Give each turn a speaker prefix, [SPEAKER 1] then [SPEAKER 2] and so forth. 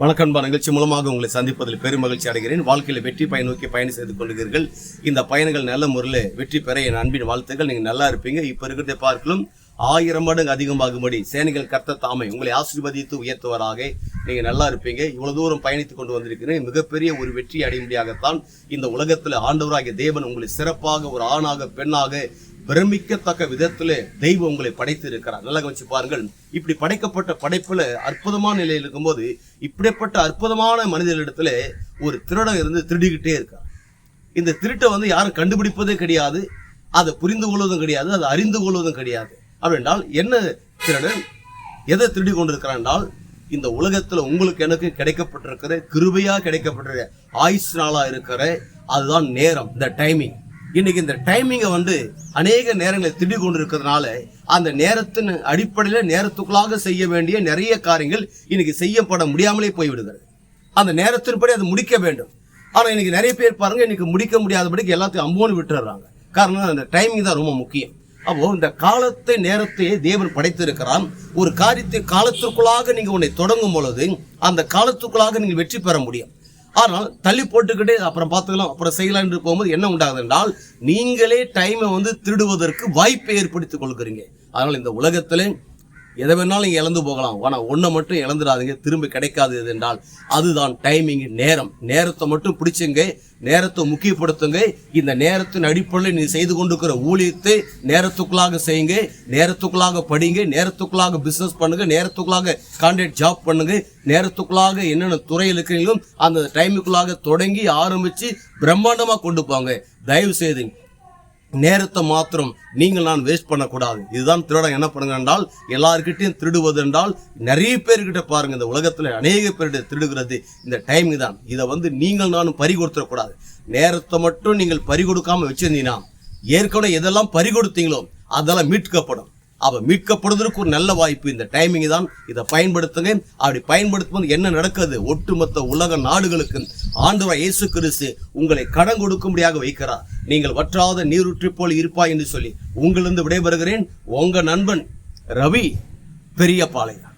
[SPEAKER 1] வணக்கம்பா. நிகழ்ச்சி மூலமாக உங்களை சந்திப்பதில் பெரும் மகிழ்ச்சி அடைகிறேன். வாழ்க்கையில் வெற்றி பயன் நோக்கி பயணம் செய்து கொள்கிறீர்கள் இந்த பயணங்கள் நல்ல முறையில் வெற்றி பெற என் அன்பின் வாழ்த்துக்கள். நீங்கள் நல்லா இருப்பீங்க. இப்போ இருக்கிறத பார்க்கலும் ஆயிரம் மடங்கு அதிகமாகும்படி சேனைகள் கர்த்த தாமை உங்களை ஆசீர்வதித்து உயர்த்துவராக. நீங்கள் நல்லா இருப்பீங்க. இவ்வளோ தூரம் பயணித்து கொண்டு வந்திருக்கிறேன். மிகப்பெரிய ஒரு வெற்றி அடையும்படியாகத்தான் இந்த உலகத்தில் ஆண்டவராகிய தேவன் உங்களை சிறப்பாக ஒரு ஆணாக பெண்ணாக பிரமிக்கத்தக்க விதத்துல தெய்வம் உங்களை படைத்து இருக்கிறார் நல்லா வச்சு பாருங்கள். இப்படி படைக்கப்பட்ட படைப்புல அற்புதமான நிலையில் இருக்கும்போது இப்படிப்பட்ட அற்புதமான மனிதர்களிடத்துல ஒரு திருடன் இருந்து திருடிக்கிட்டே இருக்கார். இந்த திருட்டை வந்து யாரும் கண்டுபிடிப்பதே கிடையாது. அதை புரிந்து கொள்வதும் கிடையாது. அதை அறிந்து கொள்வதும் கிடையாது. அப்படின்றால் என்ன திருடன்? எதை திருடி கொண்டிருக்கிறான் என்றால் இந்த உலகத்துல உங்களுக்கு எனக்கு கிடைக்கப்பட்டிருக்கிற கிருபையா கிடைக்கப்பட்டிருக்கிற ஆயுஷ் நாளா இருக்கிற அதுதான் நேரம் இந்த டைமிங் இன்னைக்கு இந்த டைமிங்கை வந்து அநேக நேரங்களை திடீர் கொண்டு இருக்கிறதுனால அந்த நேரத்தின் அடிப்படையில் நேரத்துக்குள்ளாக செய்ய வேண்டிய நிறைய காரியங்கள் இன்னைக்கு செய்யப்பட முடியாமலே போய்விடுகிறது. அந்த நேரத்தின்படி அதை முடிக்க வேண்டும். ஆனால் இன்னைக்கு நிறைய பேர் பாருங்க இன்னைக்கு முடிக்க முடியாதபடிக்கு எல்லாத்தையும் அம்போன்னு விட்டுறாங்க. காரணம் அந்த டைமிங் தான் ரொம்ப முக்கியம். அப்போ இந்த காலத்தை நேரத்தையே தேவன் படைத்திருக்கிறான். ஒரு காரியத்தை காலத்திற்குள்ளாக நீங்கள் உன்னை தொடங்கும் பொழுது அந்த காலத்துக்குள்ளாக நீங்கள் வெற்றி பெற முடியும். ஆனால் தள்ளி போட்டுக்கிட்டே அப்புறம் பார்த்துக்கலாம் அப்புறம் செய்யலாம் என்று போகும்போது என்ன உண்டாகுது என்றால் நீங்களே டைமை வந்து திருடுவதற்கு வாய்ப்பை ஏற்படுத்திக் கொள்கிறீங்க. அதனால் இந்த உலகத்திலே எதை வேணாலும் இழந்து போகலாம். ஆனால் ஒன்றை மட்டும் இழந்துடாதீங்க. திரும்ப கிடைக்காது என்றால் அதுதான் டைமிங் நேரம். நேரத்தை மட்டும் பிடிச்சுங்க. நேரத்தை முக்கியப்படுத்துங்க. இந்த நேரத்தின் அடிப்படையில் நீ செய்து கொண்டிருக்கிற ஊழியத்தை நேரத்துக்குள்ளாக செய்யுங்க. நேரத்துக்குள்ளாக படிங்க. நேரத்துக்குள்ளாக பிஸ்னஸ் பண்ணுங்க. நேரத்துக்குள்ளாக கான்ட்ராக்ட் ஜாப் பண்ணுங்க. நேரத்துக்குள்ளாக என்னென்ன துறையில் இருக்கிறீங்களோ அந்த டைமுக்குள்ளாக தொடங்கி ஆரம்பித்து பிரம்மாண்டமாக கொண்டு போங்க. தயவு செய்து நேரத்தை மாத்திரம் நீங்கள் நான் வேஸ்ட் பண்ணக்கூடாது. இதுதான் திருடன் என்ன பண்ணுங்க என்றால் எல்லாருக்கிட்டையும் திருடுவது என்றால் நிறைய பேர்கிட்ட பாருங்க. இந்த உலகத்தில் அநேக பேர்கிட்ட திருடுகிறது. இந்த டைமிங் தான் இதை வந்து நீங்கள் நானும் பறி கொடுத்துடக்கூடாது நேரத்தை மட்டும் நீங்கள் பறி கொடுக்காம வச்சிருந்தீங்கன்னா ஏற்கனவே எதெல்லாம் பறி கொடுத்தீங்களோ அதெல்லாம் மீட்கப்படும். அவ மீட்கப்படுவதற்கு ஒரு நல்ல வாய்ப்பு. இந்த டைமிங் தான் இதை பயன்படுத்துங்க அப்படி பயன்படுத்தும் போது என்ன நடக்குது? ஒட்டுமொத்த உலக நாடுகளுக்கு ஆண்டவராய் இயேசு கிறிஸ்து உங்களை கடன் கொடுக்கும்படியாக வைக்கிறார். நீங்கள் வற்றாத நீரூற்றி போல் இருப்பாய் என்று சொல்லி உங்களிருந்து விடைபெறுகிறேன். உங்க நண்பன் ரவி பெரியபாளையம்